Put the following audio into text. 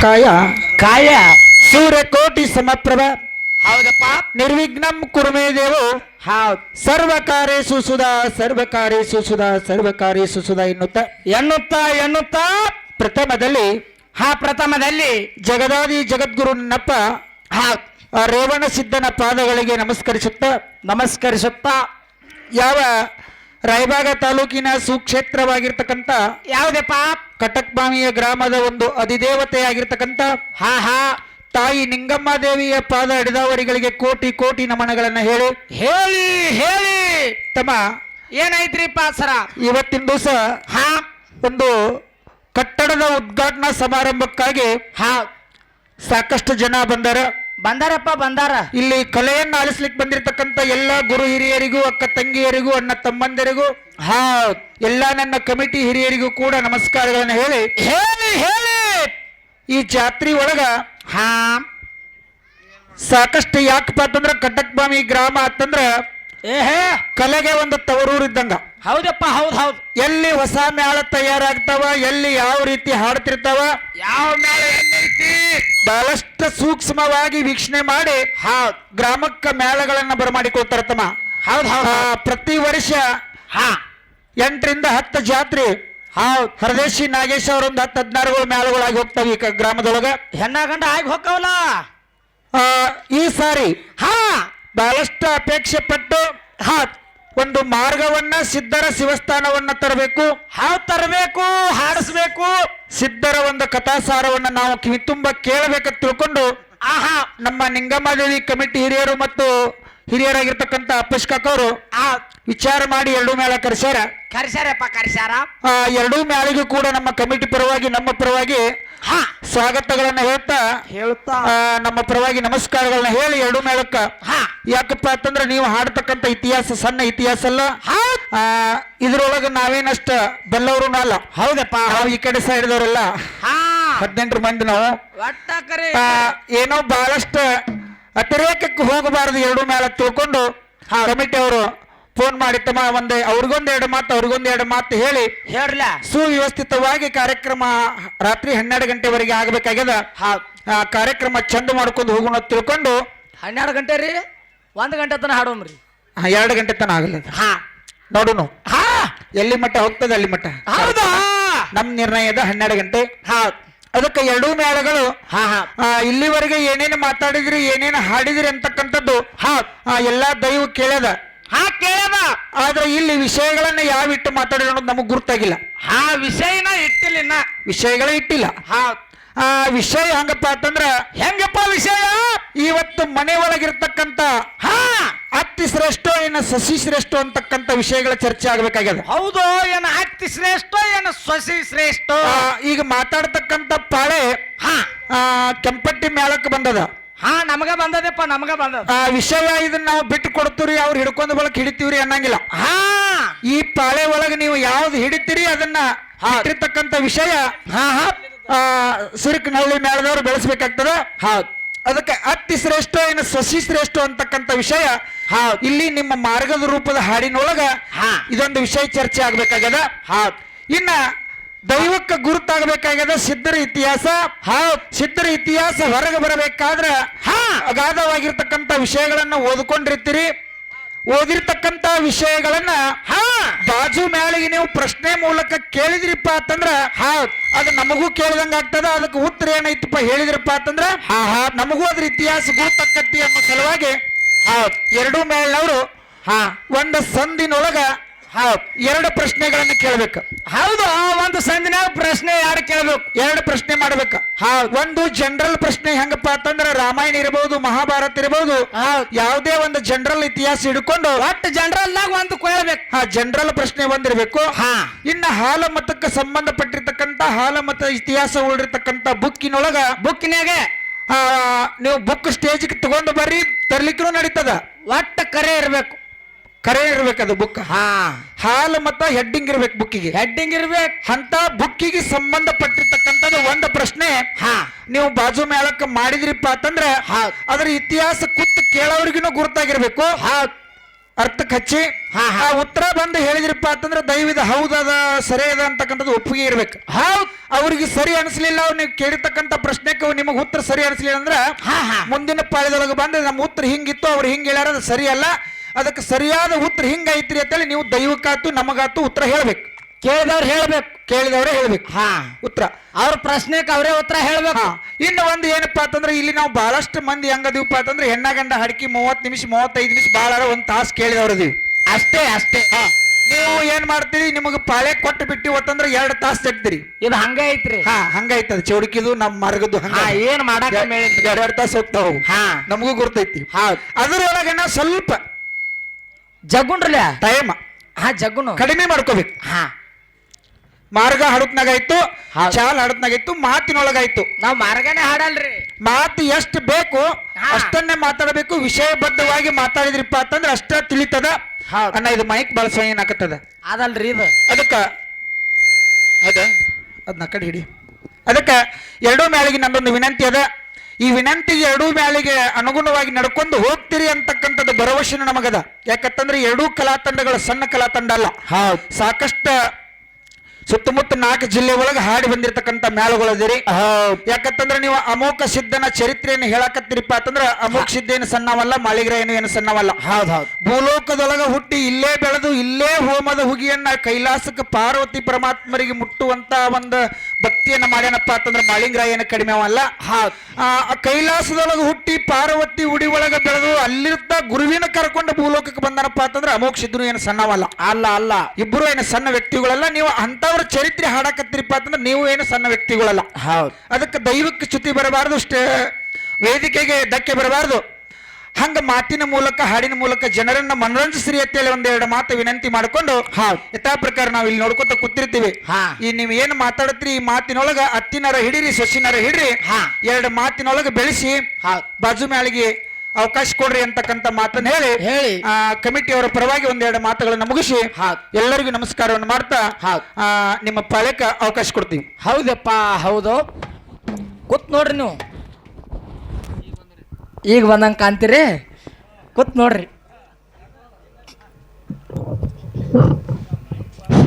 ಕಾಯ? ಕಾಯ ಸೂರ್ಯಕೋಟಿ ಸಮಪ್ರಭ. ಹೌದಪ್ಪ. ನಿರ್ವಿಘ್ನಂ ಕುರುಮೇ ದೇವು. ಹೌದ್. ಸರ್ವಕಾರೇಸು ಸುಸುದ ಸರ್ವಕಾರೇಸು ಸುಸುದ ಸರ್ವಕಾರೇಸು ಸುಸುದ ಎನ್ನುತ್ತ? ಎನ್ನುತ್ತಾ ಎನ್ನುತ್ತಾ. ಪ್ರಥಮದಲ್ಲಿ ಹಾ ಪ್ರಥಮದಲ್ಲಿ. ಜಗದಾದಿ ಜಗದ್ಗುರು ಹಾ ರೇವಣ ಸಿದ್ಧನ ಪಾದಗಳಿಗೆ ನಮಸ್ಕರಿಸುತ್ತ? ನಮಸ್ಕರಿಸುತ್ತಾ. ಯಾವ ರಾಯಬಾಗ ತಾಲೂಕಿನ ಸುಕ್ಷೇತ್ರವಾಗಿರ್ತಕ್ಕಂಥ ಯಾವುದಪ್ಪ? ಕಟಕ್ಬಾಮಿಯ ಗ್ರಾಮದ ಒಂದು ಅಧಿದೇವತೆಯಾಗಿರ್ತಕ್ಕಂಥ ಹಾ ಹಾ. ತಾಯಿ ನಿಂಗಮ್ಮ ದೇವಿಯ ಪಾದ ಹಿಡಿದವರಿಗಳಿಗೆ ಕೋಟಿ ಕೋಟಿ ನಮನಗಳನ್ನ ಹೇಳಿ. ಹೇಳಿ ಹೇಳಿ. ತಮ್ಮ ಏನಾಯ್ತ್ರಿ ಸರ? ಇವತ್ತಿನ ದಿವಸ ಹಾ. ಒಂದು ಕಟ್ಟಡದ ಉದ್ಘಾಟನಾ ಸಮಾರಂಭಕ್ಕಾಗಿ ಹಾ. ಸಾಕಷ್ಟು ಜನ ಬಂದಾರ. ಬಂದಾರಪ್ಪ ಬಂದಾರ. ಇಲ್ಲಿ ಕಲೆಯನ್ನ ಆಲಿಸ್ಲಿಕ್ಕೆ ಬಂದಿರತಕ್ಕಂತ ಎಲ್ಲ ಗುರು ಹಿರಿಯರಿಗೂ ಅಕ್ಕ ತಂಗಿಯರಿಗೂ ಅಣ್ಣ ತಮ್ಮಂದಿರಿಗೂ ಹಾ ಎಲ್ಲ ನನ್ನ ಕಮಿಟಿ ಹಿರಿಯರಿಗೂ ಕೂಡ ನಮಸ್ಕಾರಗಳನ್ನು ಹೇಳಿ. ಹೇಳಿ ಹೇಳಿ. ಈ ಜಾತ್ರೆ ಒಳಗ ಹಾ. ಸಾಕಷ್ಟು ಯಾಕಪ್ಪ ಅಂತಂದ್ರ ಕಟಕ್ಬಾಮಿ ಗ್ರಾಮ ಅಂತಂದ್ರ ಏಹೇ. ಕಲೆಗೆ ಒಂದು ತವರೂರು ಇದ್ದಂಗ ಹೌದಪ್ಪ ಹೌದ್ ಹೌದ್. ಎಲ್ಲಿ ಹೊಸ ಮೇಳ ತಯಾರಾಗ್ತಾವ ಎಲ್ಲಿ ಯಾವ ರೀತಿ ಹಾಡ್ತಿರ್ತಾವ ಯಾವ ಮೇಳ ಎಲ್ಲೈತಿ ಬಹಳಷ್ಟು ಸೂಕ್ಷ್ಮವಾಗಿ ವೀಕ್ಷಣೆ ಮಾಡಿ ಹಾ ಗ್ರಾಮಕ್ಕ ಮೇಳಗಳನ್ನ ಬರಮಾಡಿಕೊಳ್ತಾರ ತಮ್ಮ ಹೌದ್ ಹೌದ್ ಆ, ಪ್ರತಿ ವರ್ಷ ಹಾ. ಎಂಟರಿಂದ ಹತ್ತು ಜಾತ್ರೆ ಹೌದ್. ಹರದೇಶಿ ನಾಗೇಶ್ ಅವರೊಂದು ಹತ್ತು ಹದಿನಾರುಗಳು ಮೇಳಗಳಾಗಿ ಹೋಗ್ತಾವ ಈ ಕ- ಗ್ರಾಮದೊಳಗ. ಹೆಣ್ಣ ಗಂಡ ಆಗಿ ಹೋಗವಲ್ಲ ಆ, ಈ ಸಾರಿ ಹಾ. ಬಹಳಷ್ಟು ಅಪೇಕ್ಷೆ ಪಟ್ಟು ಹಾ ಒಂದು ಮಾರ್ಗವನ್ನ ಸಿದ್ಧರ ಶಿವಸ್ಥಾನವನ್ನ ತರಬೇಕು. ಹಾವು ತರಬೇಕು ಹಾಡಿಸ್ಬೇಕು. ಸಿದ್ಧರ ಒಂದು ಕಥಾಸಾರವನ್ನ ನಾವು ಕಿವಿ ತುಂಬ ಕೇಳಬೇಕಂತ ತಿಳ್ಕೊಂಡು ಆಹಾ. ನಮ್ಮ ನಿಂಗಮ್ಮದೇವಿ ಕಮಿಟಿ ಹಿರಿಯರು ಮತ್ತು ಹಿರಿಯರಾಗಿರ್ತಕ್ಕಂಥ ಕಾಕವರು ಆ. ವಿಚಾರ ಮಾಡಿ ಎರಡೂ ಮೇಳ ಕರೆಸ್ಯಾರ. ಕರ್ಸ್ಯಾರಪ್ಪ ಕರ್ಸ್ಯಾರ. ಆ ಎರಡೂ ಮೇಳಿಗೂ ಕೂಡ ನಮ್ಮ ಕಮಿಟಿ ಪರವಾಗಿ ನಮ್ಮ ಪರವಾಗಿ ಸ್ವಾಗತಗಳನ್ನ ಹೇಳ್ತಾ ಹೇಳ್ತಾ. ನಮ್ಮ ಪರವಾಗಿ ನಮಸ್ಕಾರಗಳನ್ನ ಹೇಳಿ ಎರಡು ಮೇಳಕ್ಕ. ಹಾ. ಯಾಕಪ್ಪ ಅಂತಂದ್ರೆ ನೀವು ಹಾಡ್ತಕ್ಕಂತ ಇತಿಹಾಸ ಸಣ್ಣ ಇತಿಹಾಸ ಅಲ್ಲ. ಇದ್ರೊಳಗೆ ನಾವೇನಷ್ಟ ಬೆಲ್ಲವರು ಅಲ್ಲ. ಹೌದಪ್ಪ. ನಾವು ಈ ಕಡೆ ಸೈಡ್ದವರೆಲ್ಲ ಹಾ. ಹದಿನೆಂಟು ಮಂದಿ ನಾವು. ಏನೋ ಬಹಳಷ್ಟು ಅತಿರೇಕಕ್ಕೆ ಹೋಗಬಾರದು ಎರಡು ಮೇಳ ತಿಳ್ಕೊಂಡು ಕಮಿಟಿ ಅವರು ಫೋನ್ ಮಾಡಿ ತಮ್ಮ ಒಂದೇ ಅವ್ರಿಗೊಂದು ಎರಡು ಮಾತು ಅವ್ರಿಗೊಂದು ಎರಡು ಮಾತು ಹೇಳಿ. ಹೇಳ ಸುವ್ಯವಸ್ಥಿತವಾಗಿ ಕಾರ್ಯಕ್ರಮ ರಾತ್ರಿ ಹನ್ನೆರಡು ಗಂಟೆವರೆಗೆ ಆಗಬೇಕಾಗ್ಯದ. ಆ ಕಾರ್ಯಕ್ರಮ ಚಂದ ಮಾಡ್ಕೊಂಡು ಹೋಗೋಣ ತಿಳ್ಕೊಂಡು ಹನ್ನೆರಡು ಗಂಟೆ ರೀ? ಒಂದ್ ಗಂಟೆ ತನ ಹಾಡೋಮ್ರಿ ಎರಡು ಗಂಟೆ ತನ ಆಗಲ್ಲ ಹಾ. ನೋಡೋಣ ಹಾ. ಎಲ್ಲಿ ಮಟ್ಟ ಹೋಗ್ತದೆ ಅಲ್ಲಿ ಮಟ್ಟ. ಹೌದಾ? ನಮ್ ನಿರ್ಣಯದ ಹನ್ನೆರಡು ಗಂಟೆ. ಹಾ. ಅದಕ್ಕೆ ಎರಡೂ ಮೇಳಗಳು ಹಾ ಹಾ. ಆ, ಇಲ್ಲಿವರೆಗೆ ಏನೇನು ಮಾತಾಡಿದ್ರಿ ಏನೇನು ಹಾಡಿದ್ರಿ ಅಂತಕ್ಕಂಥದ್ದು ಹಾ. ಎಲ್ಲಾ ದೈವ ಕೇಳ್ಯದ. ಹಾ ಕೇಳದ. ಆದ್ರೆ ಇಲ್ಲಿ ವಿಷಯಗಳನ್ನ ಯಾವ ಇಟ್ಟು ಮಾತಾಡಿದ್ರು ಅನ್ನೋದು ನಮಗ್ ಗುರ್ತಾಗಿಲ್ಲ. ಹಾ ವಿಷಯನ ಇಟ್ಟಿಲ್ಲ ಇನ್ನ. ವಿಷಯಗಳೇ ಇಟ್ಟಿಲ್ಲ. ಹಾ. ಆ ವಿಷಯ ಹಂಗಪ್ಪ ಅಂತಂದ್ರ ಹೆಂಗಪ್ಪ ವಿಷಯ? ಇವತ್ತು ಮನೆ ಒಳಗಿರ್ತಕ್ಕಂತ ಹಾ. ಅತ್ತಿ ಶ್ರೇಷ್ಠ ಏನ ಸಸಿ ಶ್ರೇಷ್ಠ ಅಂತಕ್ಕಂತ ವಿಷಯಗಳ ಚರ್ಚೆ ಆಗ್ಬೇಕಾಗ್ಯದ. ಹೌದು ಏನ ಅತ್ತಿ ಶ್ರೇಷ್ಠ ಏನ ಸಸಿ ಶ್ರೇಷ್ಠ? ಆ, ಈಗ ಮಾತಾಡ್ತಕ್ಕಂತ ಪಾಳೆ ಹಾ. ಆ, ಕೆಂಪಟ್ಟಿ ಮೇಳಕ್ಕೆ ಬಂದದ. ಹಾ ನಮಗ ಬಂದದಪ್ಪ ನಮಗ ಬಂದದ. ಆ ವಿಷಯ ಇದನ್ನ ನಾವು ಬಿಟ್ಟು ಕೊಡ್ತೀವ್ರಿ ಅವ್ರು ಹಿಡ್ಕೊಂಡ್ ಬಳಕ್ ಹಿಡಿತೀವ್ರಿ ಅನ್ನಂಗಿಲ್ಲ. ಹಾ. ಈ ಪಾಳೆ ಒಳಗ ನೀವು ಯಾವ್ದು ಹಿಡಿತೀರಿ ಅದನ್ನ ಹಾಕಿರ್ತಕ್ಕಂತ ವಿಷಯ ಹಾ ಹಾ. ಆ ಸುರಿಕನಹಳ್ಳಿ ಮೇಳದವ್ರು ಬೆಳೆಸ್ಬೇಕಾಗ್ತದ? ಹೌದು ಅದಕ್ಕೆ ಅತಿ ಶ್ರೇಷ್ಠ ಏನು ಸಸಿ ಶ್ರೇಷ್ಠ ಅಂತಕ್ಕಂಥ ವಿಷಯ ಹಾ. ಇಲ್ಲಿ ನಿಮ್ಮ ಮಾರ್ಗದ ರೂಪದ ಹಾಡಿನೊಳಗ ಹಾ. ಇದೊಂದು ವಿಷಯ ಚರ್ಚೆ ಆಗ್ಬೇಕಾಗ್ಯದ. ಹೌದು ಇನ್ನ ದೈವಕ್ಕೆ ಗುರುತಾಗಬೇಕಾಗ್ಯದ ಸಿದ್ಧರ ಇತಿಹಾಸ. ಹಾ ಸಿದ್ಧರ ಇತಿಹಾಸ ಹೊರಗೆ ಬರಬೇಕಾದ್ರೆ ಹಾ. ಅಗಾಧವಾಗಿರ್ತಕ್ಕಂಥ ವಿಷಯಗಳನ್ನ ಓದ್ಕೊಂಡಿರ್ತೀರಿ. ಓದಿರ್ತಕ್ಕಂಥ ವಿಷಯಗಳನ್ನ ಹಾ. ಬಾಜು ಮೇಳಿಗೆ ನೀವು ಪ್ರಶ್ನೆ ಮೂಲಕ ಕೇಳಿದ್ರಿಪ್ಪ ಅಂತಂದ್ರ ಹಾ ಅದು ನಮಗೂ ಕೇಳ್ದಂಗ ಆಗ್ತದ ಅದಕ್ಕೆ ಉತ್ತರ ಏನೈತಪ್ಪ ಹೇಳಿದ್ರಪ್ಪ ಅಂತಂದ್ರ ನಮಗೂ ಅದ್ರ ಇತಿಹಾಸ ಗುರುತಕ್ಕತ್ತಿ ಅನ್ನೋ ಸಲುವಾಗಿ ಎರಡು ಹಾ. ಒಂದು ಸಂದಿನೊಳಗ ಹೌದ್. ಎರಡು ಪ್ರಶ್ನೆಗಳನ್ನ ಕೇಳ್ಬೇಕು. ಹೌದು ಒಂದು ಸಂದಿನಾಗ ಪ್ರಶ್ನೆ ಯಾರು ಕೇಳ್ಬೇಕು? ಎರಡು ಪ್ರಶ್ನೆ ಮಾಡ್ಬೇಕು. ಹೌದ್. ಒಂದು ಜನರಲ್ ಪ್ರಶ್ನೆ ಹೆಂಗಪ್ಪ ಅಂತಂದ್ರೆ ರಾಮಾಯಣ ಇರಬಹುದು ಮಹಾಭಾರತ ಇರಬಹುದು ಹೌದ್. ಯಾವುದೇ ಒಂದು ಜನರಲ್ ಇತಿಹಾಸ ಹಿಡ್ಕೊಂಡು ಒಟ್ಟು ಜನರಲ್ನಾಗ ಒಂದು ಕೇಳಬೇಕು ಆ ಜನರಲ್ ಪ್ರಶ್ನೆ ಒಂದಿರಬೇಕು. ಹಾ. ಇನ್ನ ಹಾಲ ಮತಕ್ಕೆ ಸಂಬಂಧಪಟ್ಟಿರ್ತಕ್ಕಂತ ಹಾಲ ಮತ ಇತಿಹಾಸ ಉಳಿರ್ತಕ್ಕಂತ ಬುಕ್ಕಿನೊಳಗ ಬುಕ್ಕಿನಾಗೆ ಆ, ನೀವು ಬುಕ್ ಸ್ಟೇಜ್ಗೆ ತಗೊಂಡು ಬರ್ರಿ ತರ್ಲಿಕ್ಕೂ ನಡೀತದ. ಒಟ್ಟ ಕರೆ ಇರ್ಬೇಕು. ಕರೆ ಇರ್ಬೇಕದು ಬುಕ್ ಹಾ. ಹಾಲು ಮತ್ತ ಹೆಡ್ಡಿಂಗ್ ಇರ್ಬೇಕು ಬುಕ್ಕಿಗೆ ಹೆಡ್ಡಿಂಗ್ ಇರ್ಬೇಕು. ಅಂತ ಬುಕ್ಕಿಗೆ ಸಂಬಂಧಪಟ್ಟಿರ್ತಕ್ಕಂಥದ್ದು ಒಂದು ಪ್ರಶ್ನೆ. ಹಾ. ನೀವು ಬಾಜು ಮೇಳಕ್ಕೆ ಮಾಡಿದ್ರಿಪ್ಪ ಅಂತಂದ್ರೆ ಅದರ ಅದ್ರ ಇತಿಹಾಸ ಕುತ್ತು ಕೇಳೋರಿಗೂ ಗುರುತಾಗಿರ್ಬೇಕು. ಹಾ ಅರ್ಥಕ್ಕೆ ಹಚ್ಚಿ. ಹಾ, ಹಾ. ಆ ಉತ್ತರ ಬಂದು ಹೇಳಿದ್ರಪ್ಪ ಅಂತಂದ್ರೆ ದಯವಿದ ಹೌದದ ಸರಿ ಅದ ಅಂತಕ್ಕಂಥದ್ದು ಒಪ್ಪಿಗೆ ಇರ್ಬೇಕು. ಹೌದ್. ಅವ್ರಿಗೆ ಸರಿ ಅನಿಸ್ಲಿಲ್ಲ ಅವ್ರು ನೀವು ಕೇಳಿರ್ತಕ್ಕಂಥ ಪ್ರಶ್ನೆಗೆ ನಿಮಗೆ ಉತ್ತರ ಸರಿ ಅನಿಸ್ಲಿಲ್ಲ ಅಂದ್ರೆ ಹಾ, ಹಾ. ಮುಂದಿನ ಪಾಳ್ಯದೊಳಗೆ ಬಂದು ನಮ್ಮ ಉತ್ತರ ಹಿಂಗಿತ್ತು ಅವ್ರು ಹಿಂಗೆ ಹೇಳ್ಯಾರ ಅದು ಸರಿಯಲ್ಲ ಅದಕ್ಕೆ ಸರಿಯಾದ ಉತ್ತರ ಹಿಂಗೈತ್ರಿ ಅಂತೇಳಿ ನೀವು ದೈವಕ್ಕಾತು ನಮಗಾತು ಉತ್ತರ ಹೇಳ್ಬೇಕು. ಕೇಳಿದವ್ರು ಹೇಳ್ಬೇಕು. ಕೇಳಿದವ್ರೆ ಹೇಳ್ಬೇಕು. ಹಾ. ಉತ್ತರ. ಅವ್ರ ಪ್ರಶ್ನೆಗೆ ಅವರೇ ಉತ್ತರ ಹೇಳ್ಬೇಕು. ಇನ್ನು ಒಂದು ಏನಪ್ಪಾ ಅಂತಂದ್ರೆ ಇಲ್ಲಿ ನಾವು ಬಹಳಷ್ಟು ಮಂದಿ ಹೆಂಗದೀವಪ್ಪ ಅಂತಂದ್ರೆ ಹೆಣ್ಣ ಗಂಡ ಹಡಕಿ ಮೂವತ್ತು ನಿಮಿಷ ಮೂವತ್ತೈದು ನಿಮಿಷ ಭಾಳ ಒಂದು ತಾಸು ಕೇಳಿದವ್ರದೀವಿ ಅಷ್ಟೇ ಅಷ್ಟೇ. ನೀವು ಏನ್ ಮಾಡ್ತೀರಿ? ನಿಮಗೆ ಪಾಳೆ ಕೊಟ್ಟು ಬಿಟ್ಟು ಒತ್ತಂದ್ರೆ ಎರಡು ತಾಸು ಜಗ್ತೀರಿ ಇದು ಹಂಗ ಐತ್ರಿ. ಹಾ ಹಂಗೈತದ ಚೌಡಿಕಿದು ನಮ್ಮ ಮರಗದು ಹಂಗ ಏನ್ ಮಾಡಕ್ ಎರಡ್ ತಾಸು ಹೋಗ್ತಾವ. ಹಾ. ನಮಗೂ ಗುರ್ತೈತಿ. ಹಾ ಅದರೊಳಗೆ ಸ್ವಲ್ಪ ಜಗ್ಗುಂಡ್ರಲ್ಲ ಟೈಮ್ ಹಾ ಜಗ್ಗುನು. ಕಡಿಮೆ ಮಾಡ್ಕೋಬೇಕು ಹಾ. ಮಾರ್ಗ ಹಡತ್ನಾಗಾಯ್ತು. ಚಾಲ್ ಹಡತ್ನಾಗಾಯ್ತು ಮಾತಿನೊಳಗಾಯ್ತು. ನಾವು ಮಾರ್ಗನೇ ಹಾಡಲ್ರಿ. ಮಾತು ಎಷ್ಟು ಬೇಕು ಅಷ್ಟನ್ನೇ ಮಾತಾಡಬೇಕು ವಿಷಯಬದ್ಧವಾಗಿ ಮಾತಾಡಿದ್ರಿಪ್ಪ ಅಂತಂದ್ರೆ ಅಷ್ಟ ತಿಳಿತದ. ಅಣ್ಣ ಇದು ಮೈಕ್ ಬಳಸೋ ಏನಾಗತ್ತದ ಅದಲ್ರಿ ಇದು. ಅದಕ್ಕ ಅದ ಅದನ್ನ ಕಡೆ ಹಿಡಿ. ಅದಕ್ಕ ಎರಡೂ ಮ್ಯಾಲಿಗೆ ನನ್ನೊಂದು ವಿನಂತಿ ಅದ. ಈ ವಿನಂತಿಗೆ ಎರಡೂ ಮ್ಯಾಲಿಗೆ ಅನುಗುಣವಾಗಿ ನಡ್ಕೊಂಡು ಹೋಗ್ತೀರಿ ಅಂತಕ್ಕಂಥದ್ದು ಭರವಸೆ ನಮಗದ. ಯಾಕಂತಂದ್ರೆ ಎರಡೂ ಕಲಾ ತಂಡಗಳು ಸಣ್ಣ ಕಲಾ ತಂಡ ಅಲ್ಲ ಸಾಕಷ್ಟು ಸುತ್ತಮುತ್ತ ನಾಲ್ಕು ಜಿಲ್ಲೆ ಒಳಗೆ ಹಾಡಿ ಬಂದಿರತಕ್ಕಂತ ಮೇಳಗಳದಿರಿ ಯಾಕಂತಂದ್ರೆ ನೀವು ಅಮೋಕ ಸಿದ್ಧನ ಚರಿತ್ರೆಯನ್ನು ಹೇಳಕತ್ತಿರಿಪ್ಪ ಅಂತಂದ್ರೆ ಅಮೋಕ ಸಿದ್ಧ ಏನು ಸಣ್ಣವಲ್ಲ ಮಾಳಿಗ್ರ ಏನು ಏನು ಸಣ್ಣವಲ್ಲ. ಹೌದ್ ಹೌದ್. ಭೂಲೋಕದೊಳಗ ಹುಟ್ಟಿ ಇಲ್ಲೇ ಬೆಳೆದು ಇಲ್ಲೇ ಹೋಮದ ಹುಗಿಯನ್ನ ಕೈಲಾಸಕ್ಕೆ ಪಾರ್ವತಿ ಪರಮಾತ್ಮರಿಗೆ ಮುಟ್ಟುವಂತ ಒಂದು ಭಕ್ತಿಯನ್ನ ಮಾಡ್ಯಾನಪ್ಪ ಅಂತಂದ್ರೆ ಮಾಳಿಂಗ್ರ ಏನು ಕಡಿಮೆ ಅವಲ್ಲ ಕೈಲಾಸದೊಳಗ ಹುಟ್ಟಿ ಪಾರ್ವತಿ ಉಡಿ ಒಳಗ ಬೆಳೆದು ಅಲ್ಲಿರ್ತ ಗುರುವಿನ ಕರ್ಕೊಂಡು ಭೂಲೋಕಕ್ಕೆ ಬಂದನಪ್ಪ ಅಂತಂದ್ರೆ ಅಮೋಕ್ ಸಿದ್ಧನು ಏನು ಸಣ್ಣವಲ್ಲ. ಅಲ್ಲ ಅಲ್ಲ. ಇಬ್ಬರು ಏನು ಸಣ್ಣ ವ್ಯಕ್ತಿಗಳಲ್ಲ ನೀವು ಅಂತವ್ರ ಚರಿತ್ರೆ ಹಾಡಕತ್ತೀರಿಪ್ಪ ಅಂತಂದ್ರೆ ನೀವು ಏನು ಸಣ್ಣ ವ್ಯಕ್ತಿಗಳಲ್ಲ. ಹೌದು. ಅದಕ್ಕೆ ದೈವಕ್ಕೆ ಚ್ಯುತಿ ಬರಬಾರದು ಅಷ್ಟೇ. ವೇದಿಕೆಗೆ ಧಕ್ಕೆ ಬರಬಾರದು. ಹಂಗ ಮಾತಿನ ಮೂಲಕ ಹಾಡಿನ ಮೂಲಕ ಜನರನ್ನ ಮನರಂಜಿಸ್ರಿ ಅಂತೇಳಿ ಒಂದೆರಡು ಮಾತು ವಿನಂತಿ ಮಾಡಿಕೊಂಡು ಯಥಾ ಪ್ರಕಾರ ನಾವು ಇಲ್ಲಿ ನೋಡ್ಕೊತ ಕೂತಿರ್ತೀವಿ. ಹಾ. ಈ ನೀವು ಏನ್ ಮಾತಾಡತ್ರಿ ಈ ಮಾತಿನೊಳಗ ಅತ್ತಿನರ ಹಿಡಿರಿ ಸೊಸಿನರ ಹಿಡ್ರಿ ಹಾ. ಎರಡು ಮಾತಿನೊಳಗ ಬೆಳೆಸಿ ಬಾಜು ಮ್ಯಾಳಿಗೆ ಅವಕಾಶ ಕೊಡ್ರಿ ಅಂತಕ್ಕಂಥ ಮಾತನ್ನ ಹೇಳಿ ಹೇಳಿ. ಕಮಿಟಿಯವರ ಪರವಾಗಿ ಒಂದೆರಡು ಮಾತುಗಳನ್ನು ಮುಗಿಸಿ ಎಲ್ಲರಿಗೂ ನಮಸ್ಕಾರವನ್ನು ಮಾಡ್ತಾ ನಿಮ್ಮ ಪಾಳ್ಯಕ್ಕೆ ಅವಕಾಶ ಕೊಡ್ತೀವಿ. ಹೌದಪ್ಪ ಹೌದು. ಕೂತ್ ನೋಡ್ರಿ ನೀವು. ಈಗ ಬಂದಂಗೆ ಕಾಣ್ತೀರಿ? ಕೂತ್ ನೋಡ್ರಿ.